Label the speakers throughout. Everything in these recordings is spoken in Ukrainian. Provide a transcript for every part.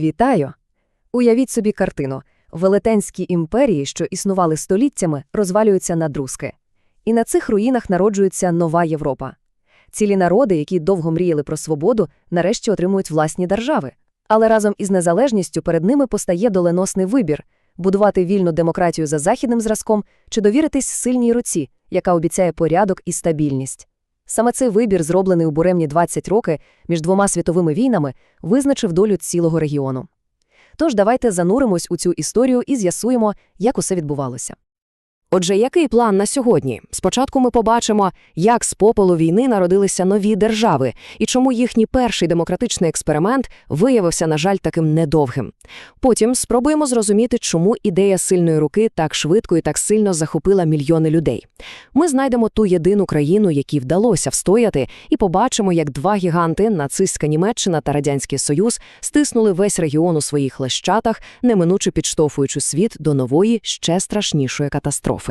Speaker 1: Вітаю! Уявіть собі картину. Велетенські імперії, що існували століттями, розвалюються на друзки. І на цих руїнах народжується нова Європа. Цілі народи, які довго мріяли про свободу, нарешті отримують власні держави. Але разом із незалежністю перед ними постає доленосний вибір – будувати вільну демократію за західним зразком чи довіритись сильній руці, яка обіцяє порядок і стабільність. Саме цей вибір, зроблений у буремні 20 роки між двома світовими війнами, визначив долю цілого регіону. Тож давайте зануримось у цю історію і з'ясуємо, як усе відбувалося.
Speaker 2: Отже, який план на сьогодні? Спочатку ми побачимо, як з попелу війни народилися нові держави і чому їхній перший демократичний експеримент виявився, на жаль, таким недовгим. Потім спробуємо зрозуміти, чому ідея сильної руки так швидко і так сильно захопила мільйони людей. Ми знайдемо ту єдину країну, якій вдалося встояти, і побачимо, як два гіганти нацистська Німеччина та Радянський Союз стиснули весь регіон у своїх лещатах, неминуче підштовхуючи світ до нової, ще страшнішої катастрофи.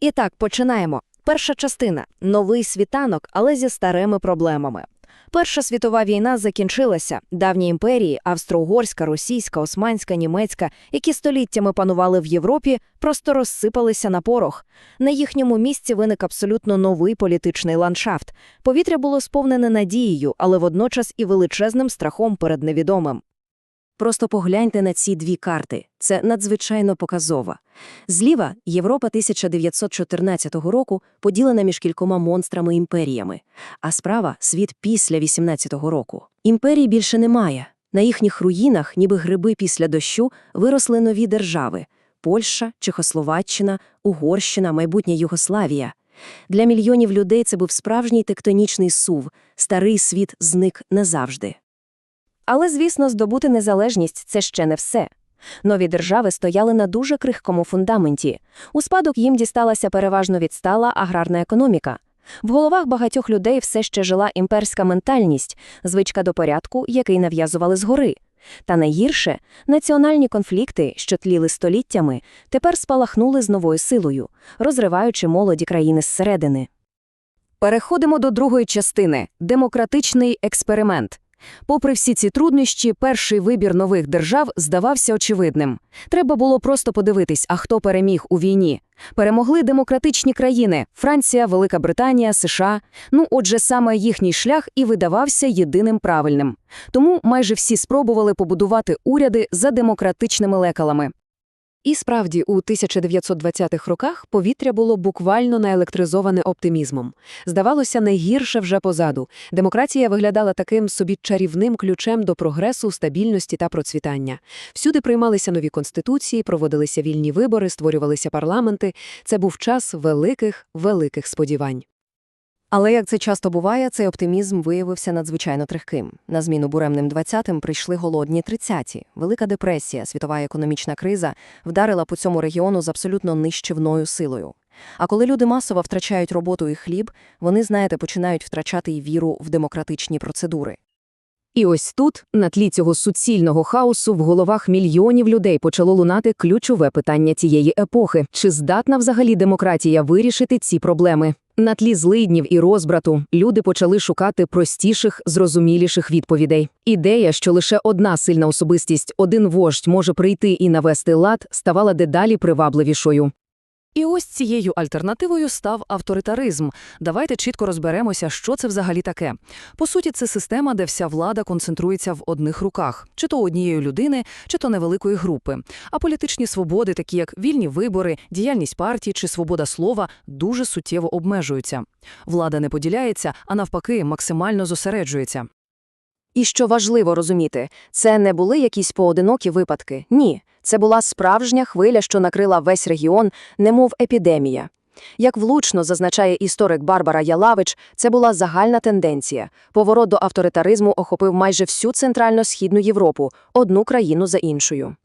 Speaker 3: І так, починаємо. Перша частина новий світанок, але зі старими проблемами. Перша світова війна закінчилася. Давні імперії австро-угорська, російська, османська, німецька, які століттями панували в Європі, просто розсипалися на порох. На їхньому місці виник абсолютно новий політичний ландшафт. Повітря було сповнене надією, але водночас і величезним страхом перед невідомим. Просто погляньте на ці дві карти. Це надзвичайно показово. Зліва Європа 1914 року поділена між кількома монстрами-імперіями, а справа світ після 18-го року. Імперій більше немає. На їхніх руїнах, ніби гриби після дощу, виросли нові держави – Польща, Чехословаччина, Угорщина, майбутня Югославія. Для мільйонів людей це був справжній тектонічний сув, старий світ зник назавжди. Але, звісно, здобути незалежність – це ще не все. Нові держави стояли на дуже крихкому фундаменті. У спадок їм дісталася переважно відстала аграрна економіка. В головах багатьох людей все ще жила імперська ментальність, звичка до порядку, який нав'язували згори. Та найгірше – національні конфлікти, що тліли століттями, тепер спалахнули з новою силою, розриваючи молоді країни зсередини.
Speaker 2: Переходимо до другої частини – демократичний експеримент. Попри всі ці труднощі, перший вибір нових держав здавався очевидним. Треба було просто подивитись, а хто переміг у війні. Перемогли демократичні країни – Франція, Велика Британія, США. Ну, отже, саме їхній шлях і видавався єдиним правильним. Тому майже всі спробували побудувати уряди за демократичними лекалами. І справді, у 1920-х роках повітря було буквально наелектризоване оптимізмом. Здавалося, найгірше вже позаду. Демократія виглядала таким собі чарівним ключем до прогресу, стабільності та процвітання. Всюди приймалися нові конституції, проводилися вільні вибори, створювалися парламенти. Це був час великих, великих сподівань.
Speaker 1: Але, як це часто буває, цей оптимізм виявився надзвичайно трихким. На зміну буремним 20-м прийшли голодні 30-ті. Велика депресія, світова економічна криза вдарила по цьому регіону з абсолютно нищівною силою. А коли люди масово втрачають роботу і хліб, вони, знаєте, починають втрачати й віру в демократичні процедури.
Speaker 2: І ось тут, на тлі цього суцільного хаосу, в головах мільйонів людей почало лунати ключове питання цієї епохи: чи здатна взагалі демократія вирішити ці проблеми? На тлі злиднів і розбрату люди почали шукати простіших, зрозуміліших відповідей. Ідея, що лише одна сильна особистість, один вождь може прийти і навести лад, ставала дедалі привабливішою. І ось цією альтернативою став авторитаризм. Давайте чітко розберемося, що це взагалі таке. По суті, це система, де вся влада концентрується в одних руках, чи то однієї людини, чи то невеликої групи. А політичні свободи, такі як вільні вибори, діяльність партії чи свобода слова, дуже суттєво обмежуються. Влада не поділяється, а навпаки, максимально зосереджується.
Speaker 3: І що важливо розуміти, це не були якісь поодинокі випадки. Ні, це була справжня хвиля, що накрила весь регіон, немов епідемія. Як влучно зазначає історик Барбара Ялавич, це була загальна тенденція. Поворот до авторитаризму охопив майже всю центрально-східну Європу, одну країну за іншою.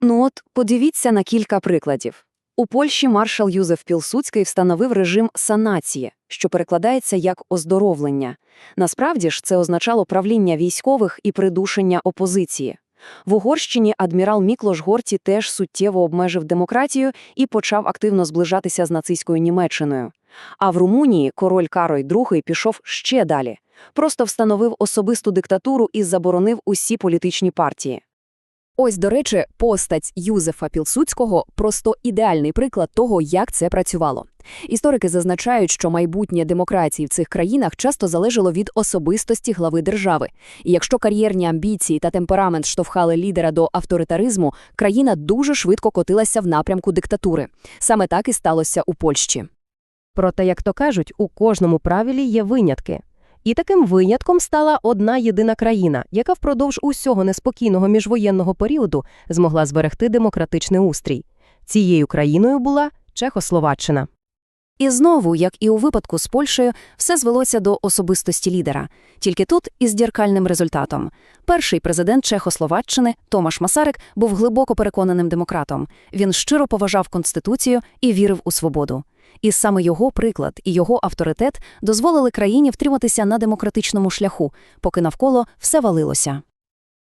Speaker 3: Ну от, подивіться на кілька прикладів. У Польщі маршал Юзеф Пілсуцький встановив режим санації, що перекладається як оздоровлення. Насправді ж це означало правління військових і придушення опозиції. В Угорщині адмірал Міклош Горті теж суттєво обмежив демократію і почав активно зближатися з нацистською Німеччиною. А в Румунії король Карой II пішов ще далі.
Speaker 2: Просто встановив особисту диктатуру і заборонив усі політичні партії.
Speaker 1: Ось, до речі, постать Юзефа Пілсудського – просто ідеальний приклад того, як це працювало. Історики зазначають, що майбутнє демократії в цих країнах часто залежало від особистості глави держави. І якщо кар'єрні амбіції та темперамент штовхали лідера до авторитаризму, країна дуже швидко котилася в напрямку диктатури. Саме так і сталося у Польщі.
Speaker 4: Проте, як то кажуть, у кожному правилі є винятки. І таким винятком стала одна єдина країна, яка впродовж усього неспокійного міжвоєнного періоду змогла зберегти демократичний устрій. Цією країною була Чехословаччина.
Speaker 2: І знову, як і у випадку з Польщею, все звелося до особистості лідера. Тільки тут із дзеркальним результатом. Перший президент Чехословаччини Томаш Масарик був глибоко переконаним демократом. Він щиро поважав Конституцію і вірив у свободу. І саме його приклад і його авторитет дозволили країні втриматися на демократичному шляху, поки навколо все валилося.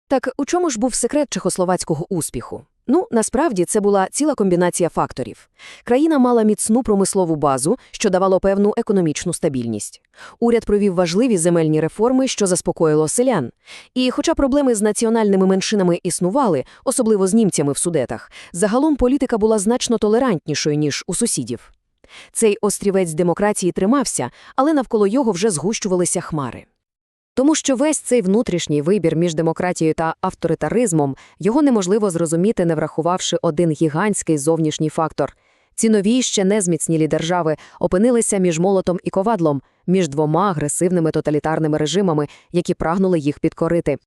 Speaker 3: Так у чому ж був секрет чехословацького успіху? Ну, насправді, це була ціла комбінація факторів. Країна мала міцну промислову базу, що давало певну економічну стабільність. Уряд провів важливі земельні реформи, що заспокоїло селян. І хоча проблеми з національними меншинами існували, особливо з німцями в судетах, загалом політика була значно толерантнішою, ніж у сусідів. Цей острівець демократії тримався, але навколо його вже згущувалися хмари. Тому що весь цей внутрішній вибір між демократією та авторитаризмом його неможливо зрозуміти, не врахувавши один гігантський зовнішній фактор. Ці нові ще незміцнілі держави опинилися між молотом і ковадлом, між двома агресивними тоталітарними режимами, які прагнули їх підкорити.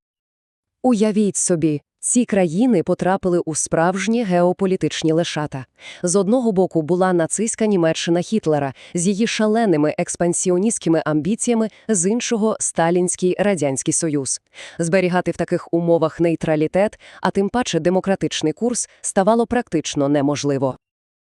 Speaker 1: Уявіть собі, ці країни потрапили у справжні геополітичні лешата. З одного боку була нацистська Німеччина Хітлера з її шаленими експансіоністськими амбіціями, з іншого – Сталінський Радянський Союз. Зберігати в таких умовах нейтралітет, а тим паче демократичний курс, ставало практично неможливо.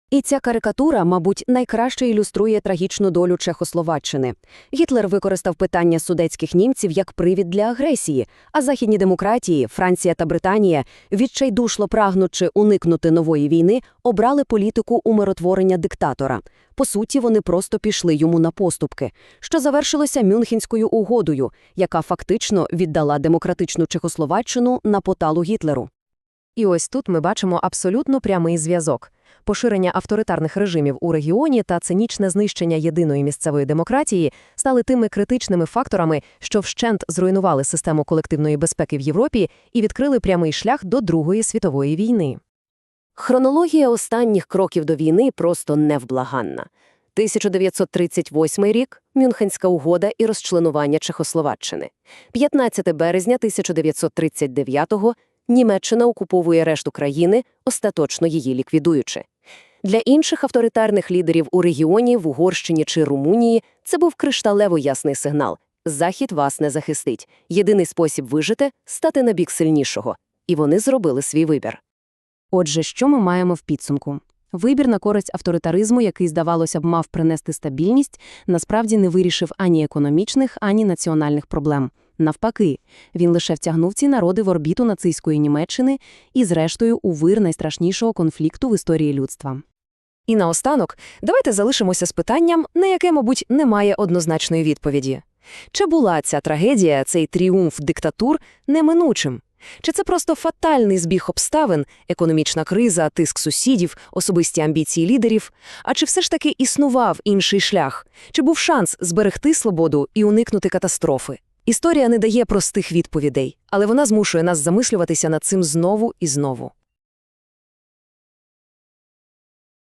Speaker 2: І ця карикатура, мабуть, найкраще ілюструє трагічну долю Чехословаччини. Гітлер використав питання судетських німців як привід для агресії, а західні демократії, Франція та Британія, відчайдушло прагнучи уникнути нової війни, обрали політику умиротворення диктатора. По суті, вони просто пішли йому на поступки, що завершилося Мюнхенською угодою, яка фактично віддала демократичну Чехословаччину на поталу Гітлеру.
Speaker 1: І ось тут ми бачимо абсолютно прямий зв'язок. Поширення авторитарних режимів у регіоні та цинічне знищення єдиної місцевої демократії стали тими критичними факторами, що вщент зруйнували систему колективної безпеки в Європі і відкрили прямий шлях до Другої світової війни.
Speaker 3: Хронологія останніх кроків до війни просто невблаганна. 1938 рік – Мюнхенська угода і розчленування Чехословаччини. 15 березня 1939-го Німеччина окуповує решту країни, остаточно її ліквідуючи. Для інших авторитарних лідерів у регіоні, в Угорщині чи Румунії це був кришталево ясний сигнал. Захід вас не захистить. Єдиний спосіб вижити – стати на бік сильнішого. І вони зробили свій вибір.
Speaker 4: Отже, що ми маємо в підсумку? Вибір на користь авторитаризму, який, здавалося б, мав принести стабільність, насправді не вирішив ані економічних, ані національних проблем. Навпаки, він лише втягнув ці народи в орбіту нацистської Німеччини і, зрештою, у вир найстрашнішого конфлікту в історії людства.
Speaker 3: І наостанок, давайте залишимося з питанням, на яке, мабуть, немає однозначної відповіді. Чи була ця трагедія, цей тріумф диктатур неминучим? Чи це просто фатальний збіг обставин, економічна криза, тиск сусідів, особисті амбіції лідерів? А чи все ж таки існував інший шлях? Чи був шанс зберегти свободу і уникнути катастрофи? Історія не дає простих відповідей, але вона змушує нас замислюватися над цим знову і знову.